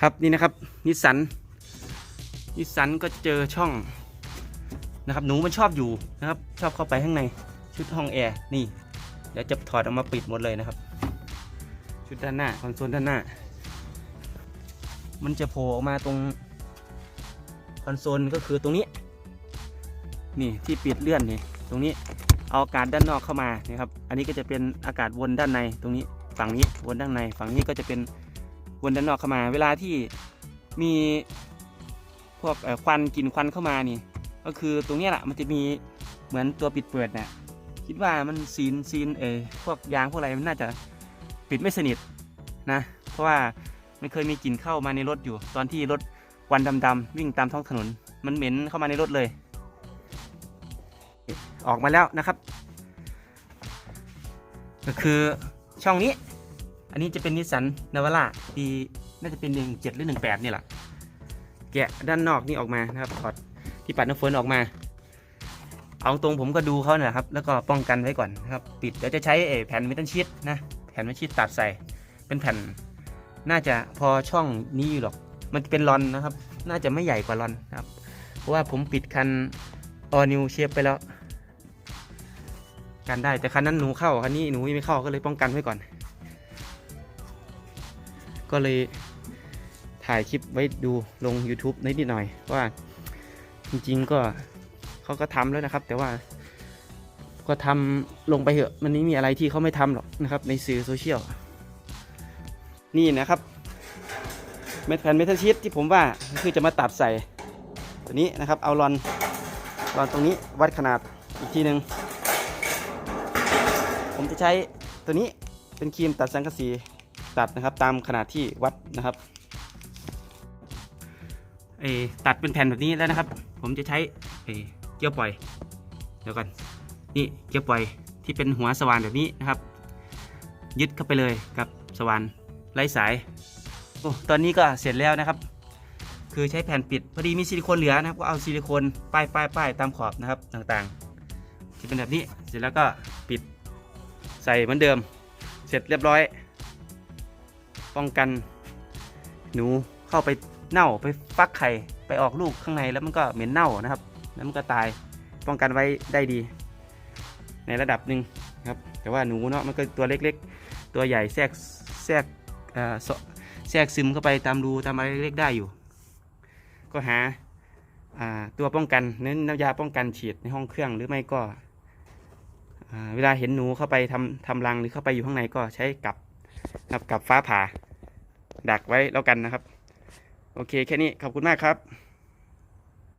ครับนี่นะครับนิสสันนิสสันก็เจอช่องนะครับหนูมันชอบอยู่นะครับ ชอบเข้าไปข้างในชุดห้องแอร์นี่เดี๋ยวจะถอดออกมาปิดหมดเลยนะครับ ชุดด้านหน้าคอนโซลด้านหน้า มันจะโผล่ออกมาตรงคอนโซลก็คือตรงนี้ นี่ที่ปิดเลื่อนนี่ตรงนี้เอาอากาศด้านนอกเข้ามานะครับ อันนี้ก็จะเป็นอากาศวนด้านในตรงนี้ ฝั่งนี้วนด้านใน ฝั่งนี้ก็จะเป็น วนด้านนอกเข้ามา เวลาที่มีพวกควันกลิ่นควันเข้ามานี่ ก็คือตรงนี้แหละมันจะมีเหมือนตัวปิดเปิดเนี่ยคิดว่ามันซีนซีนเออพวกยางพวกอะไรมันน่าจะปิดไม่สนิทนะ เพราะว่ามันเคยมีกลิ่นเข้ามาในรถอยู่ ตอนที่รถควันดำๆวิ่งตามท้องถนน มันเหม็นเข้ามาในรถเลย ออกมาแล้วนะครับ ก็คือช่องนี้ อันนี้จะเป็นนิสสันนาวาร่าปีน่าจะเป็นหนึ่งเจ็ดหรือหนึ่งแปดนี่แหละแกะด้านนอกนี่ออกมานะครับถอดที่ปัดน้ำฝนออกมา เอาตรงผมก็ดูเขาเนี่ยครับ แล้วก็ป้องกันไว้ก่อนนะครับ ปิดเดี๋ยวจะใช้แผ่นเมทัลชีตนะแผ่นเมทัลชีตตัดใส่ เป็นแผ่นน่าจะพอช่องนี้อยู่หรอก มันเป็นลอนนะครับ น่าจะไม่ใหญ่กว่าลอนนะครับ เพราะว่าผมปิดคันออนิวเชฟไปแล้วกันได้แต่คันนั้นหนูเข้าคันนี้หนูไม่เข้าก็เลยป้องกันไว้ก่อน ก็เลยถ่ายคลิปไว้ดูลง YouTube นิดหน่อยว่าจริงๆก็เขาก็ทำแล้วนะครับ แต่ว่าก็ทำลงไปเถอะ มันไม่มีอะไรที่เขาไม่ทำหรอกนะครับ ในสื่อโซเชียล นี่นะครับ เม็ดแผ่นเมทัลชีตที่ผมว่าคือจะมาตัดใส่ตัวนี้นะครับ เอารอนรอนตรงนี้วัดขนาดอีกทีหนึ่งผมจะใช้ตัวนี้เป็นครีมตัดสังกะสี ตัดนะครับตามขนาดที่วัดนะครับเอตัดเป็นแผ่นแบบนี้แล้วนะครับ ผมจะใช้เอเกียวปล่อยเดี๋ยวก่อนนี่เกียวปล่อยที่เป็นหัวสว่านแบบนี้นะครับ ยึดเข้าไปเลยกับสว่านไร้สายโอ้ตอนนี้ก็เสร็จแล้วนะครับ คือใช้แผ่นปิดพอดีมีซิลิโคนเหลือนะครับก็เอาซิลิโคนป้ายป้ายป้ายตามขอบนะครับต่างๆจะเป็นแบบนี้เสร็จแล้วก็ปิดใส่เหมือนเดิม เสร็จเรียบร้อย ป้องกันหนูเข้าไปเน่าไปฟักไข่ไปออกลูกข้างในแล้วมันก็เหม็นเน่านะครับ แล้วมันก็ตายป้องกันไว้ได้ดี ในระดับหนึ่งครับ แต่ว่าหนูเนาะมันก็ตัวเล็กๆ ตัวใหญ่แทรกแทรกอ่อซแทรกซึมเข้าไปตามรูตามอะไรเล็กๆได้อยู่ ก็หาอ่าตัวป้องกันเน้นน้ำยาป้องกันฉีดในห้องเครื่องหรือไม่ก็เวลาเห็นหนูเข้าไปทำทำรังหรือเข้าไปอยู่ข้างในก็ใช้กับ ครับกับฟ้าผ่าดักไว้แล้วกันนะครับ โอเคแค่นี้ขอบคุณมากครับ